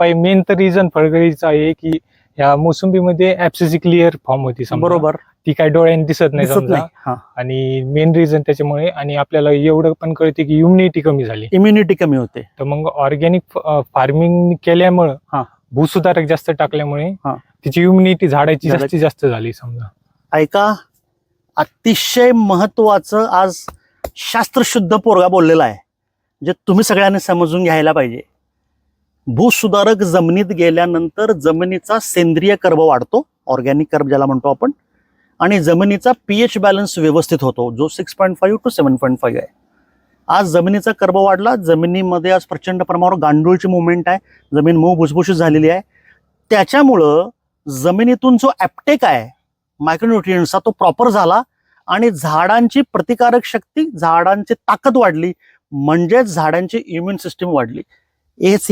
Main तर reason फळगळीचा आहे की या मोसंबीमध्ये ऍप्सिसी क्लिअर फॉर्म होती समजा. बरोबर. ती काय डोळ्यांनी दिसत नाही दिसत समजा. नाही. हा. आणि मेन रिझन त्याच्यामुळे आणि आपल्याला एवढं पण कळते की इम्युनिटी कमी झाली. इम्युनिटी कमी होते. तर मग ऑर्गॅनिक फार्मिंग केल्यामुळं हा. भूसुधारक जास्त टाकल्यामुळे हा. तिची इम्युनिटी झाडाची झाडाची- जास्तीत जास्त झाली समजा. ऐका अतिशय महत्वाचं आज शास्त्रशुद्ध पोरगा बोललेला आहे जे तुम्ही सगळ्यांनी समजून घ्यायला पाहिजे. भूसुधारक जमिनीत गेल्यानंतर जमिनीचा सेंद्रिय कर्ब वाढतो ऑर्गॅनिक कर्ब ज्याला म्हणतो आपण आणि जमिनीचा पीएच बॅलन्स व्यवस्थित होतो जो six point five two seven point five आहे. आज जमिनीचा कर्ब वाढला जमिनीमध्ये आज प्रचंड प्रमाणावर गांडूळची मुवमेंट आहे जमीन मऊ भुसभुशीत झालेली आहे. त्याच्यामुळं जमिनीतून जो ॲप्टेक आहे मायक्रोन्युट्रियन्सचा तो प्रॉपर झाला आणि झाडांची प्रतिकारक शक्ती झाडांची ताकद वाढली म्हणजेच झाडांची इम्युन सिस्टीम वाढली. हेच